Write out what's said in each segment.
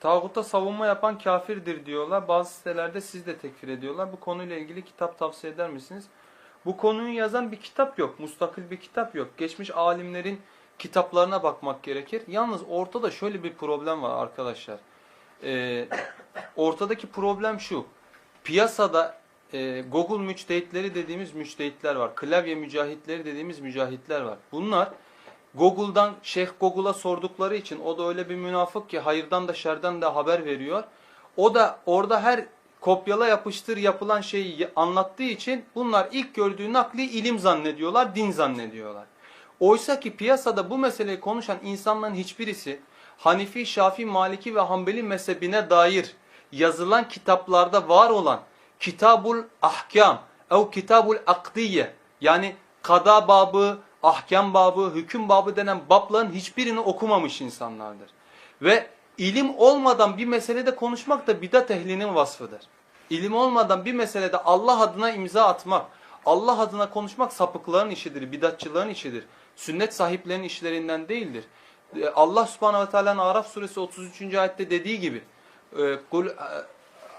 Tağuta savunma yapan kafirdir diyorlar. Bazı sitelerde siz de tekfir ediyorlar. Bu konuyla ilgili kitap tavsiye eder misiniz? Bu konuyu yazan bir kitap yok. Mustakil bir kitap yok. Geçmiş alimlerin kitaplarına bakmak gerekir. Yalnız ortada şöyle bir problem var arkadaşlar. Ee, ortadaki problem şu. Piyasada e, Google müçtehitleri dediğimiz müçtehitler var. Klavye mücahitleri dediğimiz mücahitler var. Bunlar Google'dan Şeyh Google'a sordukları için o da öyle bir münafık ki hayırdan da şerden de haber veriyor. O da orada her kopyala yapıştır yapılan şeyi anlattığı için bunlar ilk gördüğü nakli ilim zannediyorlar, din zannediyorlar. Oysa ki piyasada bu meseleyi konuşan insanların hiçbirisi Hanifi, Şafi, Maliki ve Hanbeli mezhebine dair yazılan kitaplarda var olan Kitabul Ahkam ev Kitabul Akdiye yani kada babı, ahkam babı, hüküm babı denen babların hiçbirini okumamış insanlardır. Ve ilim olmadan bir meselede konuşmak da bidat ehlinin vasfıdır. İlim olmadan bir meselede Allah adına imza atmak, Allah adına konuşmak sapıkların işidir, bidatçıların işidir. Sünnet sahiplerinin işlerinden değildir. Ee, Allah subhanahu ve teala'nın Araf suresi 33. ayette dediği gibi e, kul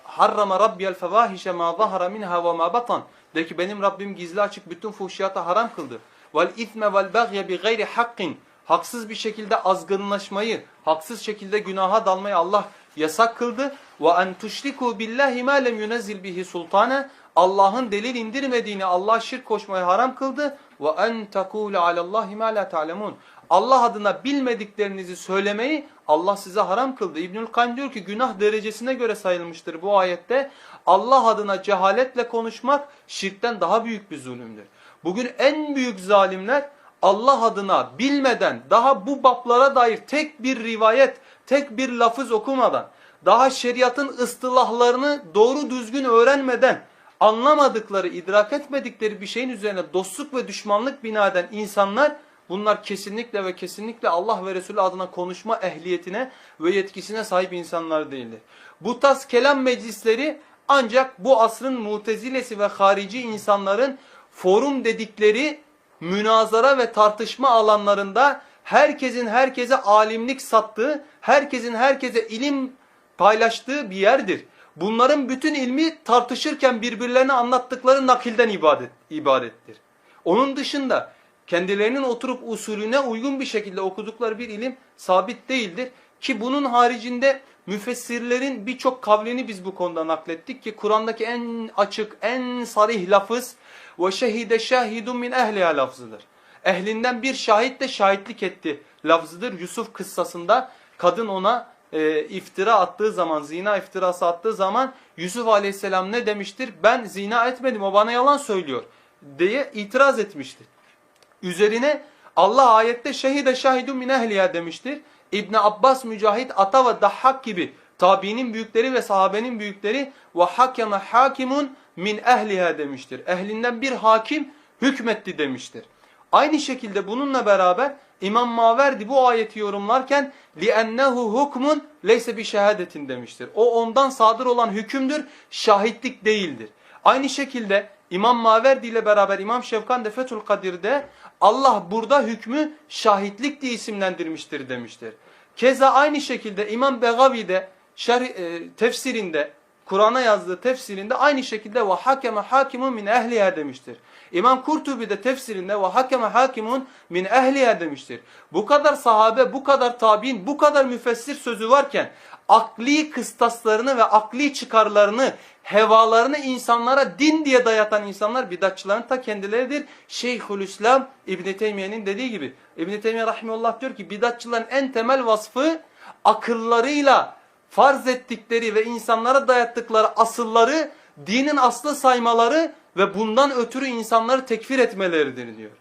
harrama rabbiyel fevahişe ma zahara minha ve ma batan de ki benim Rabbim gizli açık bütün fuhşiyatı haram kıldı. Vel ithme vel bagye bi gayri hakkin haksız bir şekilde azgınlaşmayı, haksız şekilde günaha dalmayı Allah yasak kıldı. Ve en tuşriku billahi ma lem yunezzil bihi sultana Allah'ın delil indirmediğini Allah şirk koşmayı haram kıldı. Ve en tekulu alallahi ma la ta'lemun. Allah adına bilmediklerinizi söylemeyi Allah size haram kıldı. İbnül Kayyum diyor ki günah derecesine göre sayılmıştır bu ayette. Allah adına cehaletle konuşmak şirkten daha büyük bir zulümdür. Bugün en büyük zalimler Allah adına bilmeden daha bu bablara dair tek bir rivayet, tek bir lafız okumadan, daha şeriatın ıstılahlarını doğru düzgün öğrenmeden, anlamadıkları, idrak etmedikleri bir şeyin üzerine dostluk ve düşmanlık bina eden insanlar bunlar kesinlikle ve kesinlikle Allah ve Resulü adına konuşma ehliyetine ve yetkisine sahip insanlar değildir. Bu tarz kelam meclisleri ancak bu asrın mutezilesi ve harici insanların forum dedikleri münazara ve tartışma alanlarında herkesin herkese alimlik sattığı, herkesin herkese ilim paylaştığı bir yerdir. Bunların bütün ilmi tartışırken birbirlerine anlattıkları nakilden ibadet, ibadettir. Onun dışında kendilerinin oturup usulüne uygun bir şekilde okudukları bir ilim sabit değildir. Ki bunun haricinde müfessirlerin birçok kavlini biz bu konuda naklettik ki Kur'an'daki en açık, en sarih lafız ve şehide şahidun min ehliha lafzıdır. Ehlinden bir şahit de şahitlik etti lafzıdır. Yusuf kıssasında kadın ona e, iftira attığı zaman, zina iftirası attığı zaman Yusuf aleyhisselam ne demiştir? Ben zina etmedim o bana yalan söylüyor diye itiraz etmiştir. Üzerine Allah ayette şehide şahidun min ehliha demiştir. İbn Abbas, Mücahit, Ata ve Dahhak gibi tabiinin büyükleri ve sahabenin büyükleri ve hakeme hakimun min ehliha demiştir. Ehlinden bir hakim hükmetti demiştir. Aynı şekilde bununla beraber İmam Maverdi bu ayeti yorumlarken لِأَنَّهُ hukmun leyse bir şehadetin demiştir. O ondan sadır olan hükümdür, şahitlik değildir. Aynı şekilde İmam Maverdi ile beraber İmam Şevkan de Fethül Kadir'de Allah burada hükmü şahitlik diye isimlendirmiştir demiştir. Keza aynı şekilde İmam Begavi'de şerh, e, tefsirinde Kur'an'a yazdığı tefsirinde aynı şekilde ve hakeme hakimun min ehliha demiştir. İmam Kurtubi de tefsirinde ve hakeme hakimun min ehliha demiştir. Bu kadar sahabe, bu kadar tabi'in, bu kadar müfessir sözü varken akli kıstaslarını ve akli çıkarlarını, hevalarını insanlara din diye dayatan insanlar bidatçıların ta kendileridir. Şeyhülislam İbn Teymiye'nin dediği gibi. İbn Teymiye rahimehullah diyor ki bidatçıların en temel vasfı akıllarıyla farz ettikleri ve insanlara dayattıkları asılları dinin aslı saymaları ve bundan ötürü insanları tekfir etmeleridir diyor.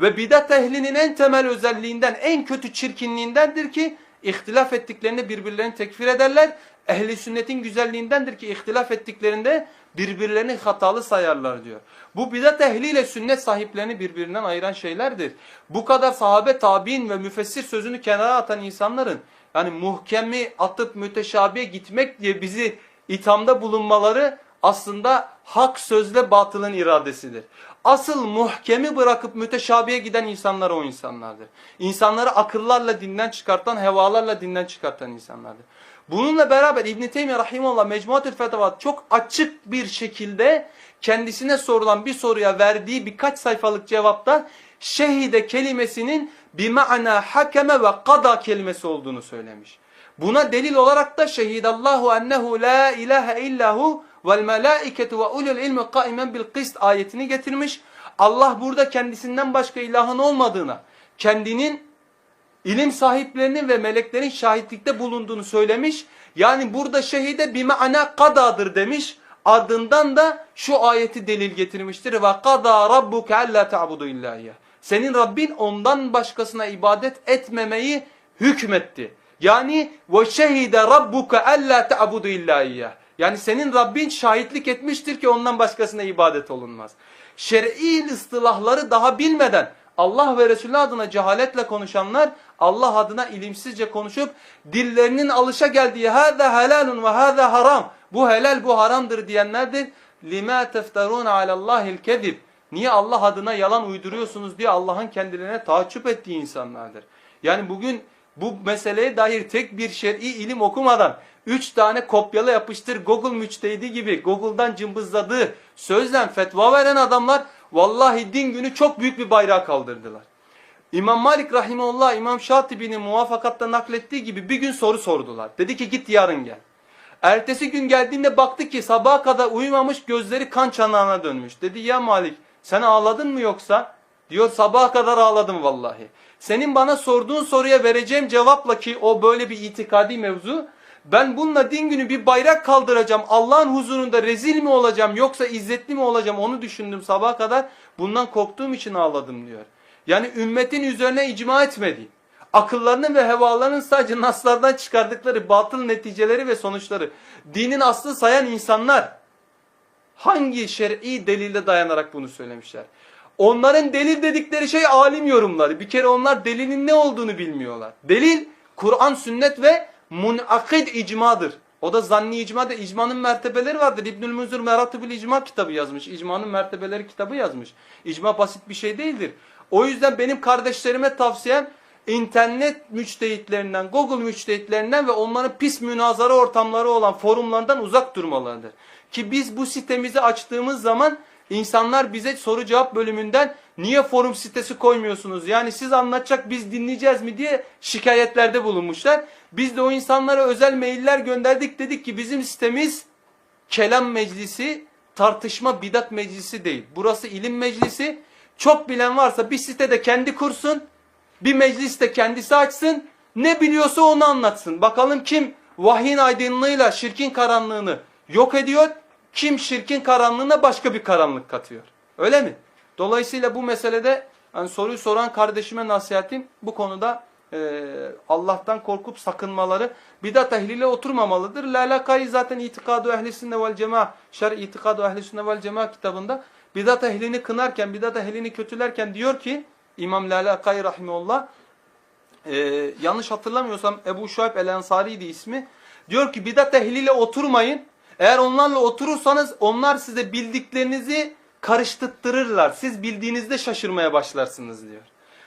Ve bidat ehlinin en temel özelliğinden, en kötü çirkinliğindendir ki ihtilaf ettiklerinde birbirlerini tekfir ederler. Ehli sünnetin güzelliğindendir ki ihtilaf ettiklerinde birbirlerini hatalı sayarlar diyor. Bu bidat ehliyle sünnet sahiplerini birbirinden ayıran şeylerdir. Bu kadar sahabe, tabi'in ve müfessir sözünü kenara atan insanların yani muhkemi atıp müteşabiye gitmek diye bizi ithamda bulunmaları aslında hak sözle batılın iradesidir. Asıl muhkemi bırakıp müteşabihe giden insanlar o insanlardır. İnsanları akıllarla dinden çıkartan, hevalarla dinden çıkartan insanlardır. Bununla beraber İbn-i Teymiye Rahimullah Mecmuatül Fetava çok açık bir şekilde kendisine sorulan bir soruya verdiği birkaç sayfalık cevapta şehide kelimesinin bir ma'na hakeme ve kada kelimesi olduğunu söylemiş. Buna delil olarak da şehidallahu ennehu la ilahe illahu vel melaiketu ve ulul ilmi kaimen bil kist ayetini getirmiş. Allah burada kendisinden başka ilahın olmadığına, kendinin ilim sahiplerinin ve meleklerin şahitlikte bulunduğunu söylemiş. Yani burada şehide bir ma'na kadadır demiş. Ardından da şu ayeti delil getirmiştir. Ve kada rabbuke alla ta'budu illa iyyah. Senin Rabbin ondan başkasına ibadet etmemeyi hükmetti. Yani ve şehide rabbuke alla ta'budu illa iyyah. Yani senin Rabbin şahitlik etmiştir ki ondan başkasına ibadet olunmaz. Şer'i ıstılahları daha bilmeden Allah ve Resulü adına cehaletle konuşanlar Allah adına ilimsizce konuşup dillerinin alışa geldiği hâzâ helalun ve hâzâ haram. Bu helal bu haramdır diyenlerdir. لِمَا تَفْتَرُونَ عَلَى اللّٰهِ الْكَذِبِ Niye Allah adına yalan uyduruyorsunuz diye Allah'ın kendilerine taaccüp ettiği insanlardır. Yani bugün bu meseleye dair tek bir şer'i ilim okumadan üç tane kopyala yapıştır Google müçtehidi gibi Google'dan cımbızladığı sözle fetva veren adamlar vallahi din günü çok büyük bir bayrağı kaldırdılar. İmam Malik Rahimullah İmam Şatibi'nin muvafakatta naklettiği gibi bir gün soru sordular. Dedi ki git yarın gel. Ertesi gün geldiğinde baktı ki sabaha kadar uyumamış gözleri kan çanağına dönmüş. Dedi ya Malik sen ağladın mı yoksa? Diyor sabaha kadar ağladım vallahi. Senin bana sorduğun soruya vereceğim cevapla ki o böyle bir itikadi mevzu. Ben bununla din günü bir bayrak kaldıracağım. Allah'ın huzurunda rezil mi olacağım yoksa izzetli mi olacağım onu düşündüm sabaha kadar. Bundan korktuğum için ağladım diyor. Yani ümmetin üzerine icma etmediği, akıllarının ve hevalarının sadece naslardan çıkardıkları batıl neticeleri ve sonuçları, dinin aslı sayan insanlar hangi şer'i delille dayanarak bunu söylemişler? Onların delil dedikleri şey alim yorumları. Bir kere onlar delilin ne olduğunu bilmiyorlar. Delil Kur'an, sünnet ve munakid icmadır. O da zanni icma da icmanın mertebeleri vardır. İbnül Münzir Meratibül İcma kitabı yazmış. İcmanın mertebeleri kitabı yazmış. İcma basit bir şey değildir. O yüzden benim kardeşlerime tavsiyem internet müçtehitlerinden, Google müçtehitlerinden ve onların pis münazara ortamları olan forumlardan uzak durmalarıdır. Ki biz bu sitemizi açtığımız zaman insanlar bize soru cevap bölümünden niye forum sitesi koymuyorsunuz? Yani siz anlatacak biz dinleyeceğiz mi diye şikayetlerde bulunmuşlar. Biz de o insanlara özel mailler gönderdik dedik ki bizim sitemiz kelam meclisi, tartışma bidat meclisi değil. Burası ilim meclisi. Çok bilen varsa bir sitede kendi kursun, bir mecliste kendisi açsın, ne biliyorsa onu anlatsın. Bakalım kim vahyin aydınlığıyla şirkin karanlığını yok ediyor, kim şirkin karanlığına başka bir karanlık katıyor. Öyle mi? Dolayısıyla bu meselede yani soruyu soran kardeşime nasihatim bu konuda e, Allah'tan korkup sakınmaları bidat ehliyle oturmamalıdır. Lalakayı zaten itikadu ehli sünne vel cema şer itikadu ehli sünne vel cema kitabında bidat ehlini kınarken, bidat ehlini kötülerken diyor ki İmam Lalakayı rahimullah e, yanlış hatırlamıyorsam Ebu Şuayb el-Ensari'ydi ismi. Diyor ki bidat ehliyle oturmayın. Eğer onlarla oturursanız onlar size bildiklerinizi karıştırtırırlar. Siz bildiğinizde şaşırmaya başlarsınız diyor.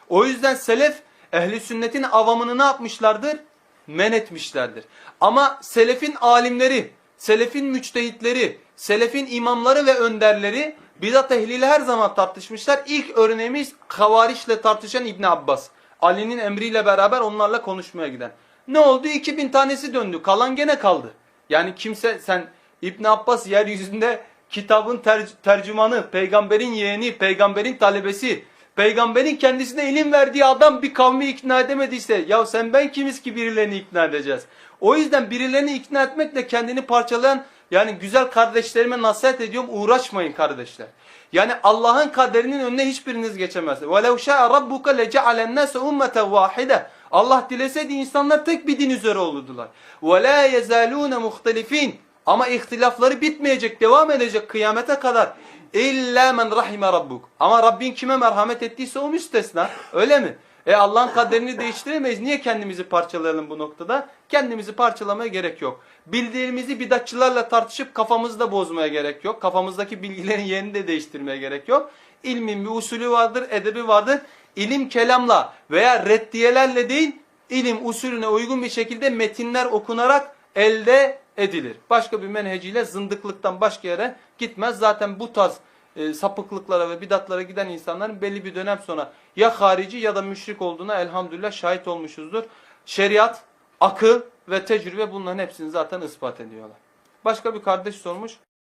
O yüzden selef ehli sünnetin avamını ne yapmışlardır? Men etmişlerdir. Ama selefin alimleri, selefin müçtehitleri, selefin imamları ve önderleri bidat ehliyle her zaman tartışmışlar. İlk örneğimiz Havarişle tartışan İbn Abbas. Ali'nin emriyle beraber onlarla konuşmaya giden. Ne oldu? 2000 tanesi döndü. Kalan gene kaldı. Yani kimse sen İbn Abbas yeryüzünde kitabın ter tercümanı, peygamberin yeğeni, peygamberin talebesi, peygamberin kendisine ilim verdiği adam bir kavmi ikna edemediyse ya sen ben kimiz ki birilerini ikna edeceğiz. O yüzden birilerini ikna etmekle kendini parçalayan yani güzel kardeşlerime nasihat ediyorum uğraşmayın kardeşler. Yani Allah'ın kaderinin önüne hiçbiriniz geçemezsiniz. وَلَوْ شَاءَ رَبُّكَ لَجَعَلَ النَّاسَ اُمَّةً وَاحِدًا Allah dileseydi insanlar tek bir din üzere olurdular. وَلَا يَزَالُونَ مُخْتَلِف۪ينَ Ama ihtilafları bitmeyecek, devam edecek kıyamete kadar. İlla men rahime rabbuk. Ama Rabbin kime merhamet ettiyse o müstesna. Öyle mi? E Allah'ın kaderini değiştiremeyiz. Niye kendimizi parçalayalım bu noktada? Kendimizi parçalamaya gerek yok. Bildiğimizi bidatçılarla tartışıp kafamızı da bozmaya gerek yok. Kafamızdaki bilgilerin yerini de değiştirmeye gerek yok. ilmin bir usulü vardır, edebi vardır. İlim kelamla veya reddiyelerle değil, ilim usulüne uygun bir şekilde metinler okunarak elde edilir. Başka bir menheciyle zındıklıktan başka yere gitmez. Zaten bu tarz e, sapıklıklara ve bidatlara giden insanların belli bir dönem sonra ya harici ya da müşrik olduğuna elhamdülillah şahit olmuşuzdur. Şeriat, akıl ve tecrübe bunların hepsini zaten ispat ediyorlar. Başka bir kardeş sormuş.